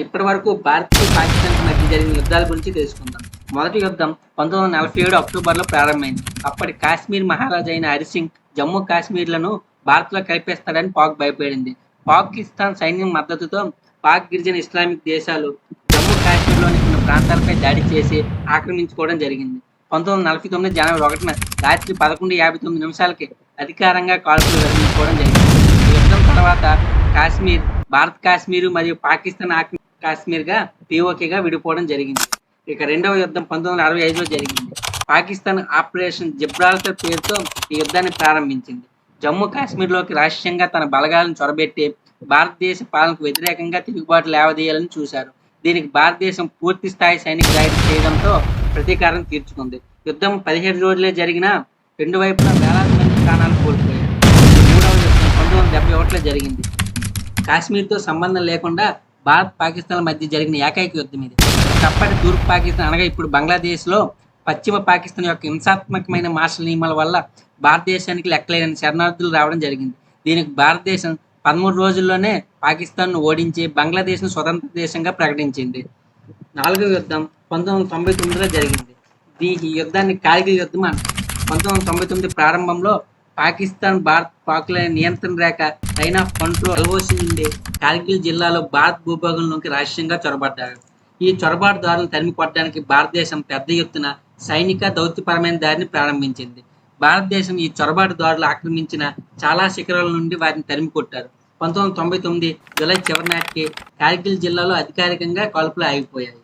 ఇప్పటి వరకు భారత్ పాకిస్తాన్ మధ్య జరిగిన యుద్ధాల గురించి తెలుసుకుందాం. మొదటి యుద్ధం పంతొమ్మిది వందల నలభై ఏడు అక్టోబర్లో ప్రారంభమైంది. అప్పటి కాశ్మీర్ మహారాజు అయిన హరిసింగ్ జమ్మూ కాశ్మీర్లను భారత్లో కలిపేస్తాడని పాక్ భయపడింది. పాకిస్తాన్ సైన్యం మద్దతుతో పాక్ గిరిజన ఇస్లామిక్ దేశాలు జమ్మూ కాశ్మీర్లోని కొన్ని ప్రాంతాలపై దాడి చేసి ఆక్రమించుకోవడం జరిగింది. పంతొమ్మిది వందల నలభై తొమ్మిది జనవరి ఒకటిన రాత్రి పదకొండు యాభై తొమ్మిది నిమిషాలకి అధికారంగా కాల్పులు విరమించుకోవడం జరిగింది. ఈ యుద్ధం తర్వాత కాశ్మీర్ భారత్ కాశ్మీర్ మరియు పాకిస్తాన్ ఆక్రమి కాశ్మీర్గా పీఓకేగా విడిపోవడం జరిగింది. ఇక రెండవ యుద్ధం పంతొమ్మిది వందల అరవై ఐదులో జరిగింది. పాకిస్తాన్ ఆపరేషన్ జిబ్రాల్టర్ పేరుతో ఈ యుద్ధాన్ని ప్రారంభించింది. జమ్మూ కాశ్మీర్లోకి రహస్యంగా తన బలగాలను చొరబెట్టి భారతదేశ పాలనకు వ్యతిరేకంగా తిరుగుబాటు లేవదీయాలని చూశారు. దీనికి భారతదేశం పూర్తి స్థాయి సైనిక దాడి చేయడంతో ప్రతీకారం తీర్చుకుంది. యుద్ధం పదిహేడు రోజులే జరిగిన రెండు వైపులా వేలాది మంది ప్రాణాలు కోల్పోయారు మూడవ యుద్ధం పంతొమ్మిది వందల డెబ్బై ఒకటిలో జరిగింది. కాశ్మీర్తో సంబంధం లేకుండా భారత్ పాకిస్తాన్ మధ్య జరిగిన ఏకైక యుద్ధం ఇది. తప్పటి తూర్పు పాకిస్తాన్ అనగా ఇప్పుడు బంగ్లాదేశ్లో పశ్చిమ పాకిస్తాన్ యొక్క హింసాత్మకమైన మార్షల్ నియమాల వల్ల భారతదేశానికి లెక్కలేని శరణార్థులు రావడం జరిగింది. దీనికి భారతదేశం పదమూడు రోజుల్లోనే పాకిస్తాన్ను ఓడించి బంగ్లాదేశ్ను స్వతంత్ర దేశంగా ప్రకటించింది. నాలుగవ యుద్ధం పంతొమ్మిది వందల తొంభై తొమ్మిదిలో జరిగింది. దీ ఈ యుద్ధాన్ని కార్గిల్ యుద్ధం అంటారు. పంతొమ్మిది వందల తొంభై తొమ్మిది ప్రారంభంలో పాకిస్తాన్ భారత్ పాకుల నియంత్రణ రేఖ చైనా ఆఫ్ కంట్రోల్ ఎల్ఓసి నుండి కార్గిల్ జిల్లాలో భారత్ భూభాగంలోకి రహస్యంగా చొరబడ్డారు. ఈ చొరబాటుదారులను తరిమి కొట్టడానికి భారతదేశం పెద్ద ఎత్తున సైనిక దౌత్యపరమైన దారిని ప్రారంభించింది. భారతదేశం ఈ చొరబాటుదారులు ఆక్రమించిన చాలా శిఖరాల నుండి వారిని తరిమి కొట్టారు పంతొమ్మిది వందల తొంభై తొమ్మిది జూలై చివరి నాటికి కార్గిల్ జిల్లాలో అధికారికంగా కాల్పులు ఆగిపోయాయి.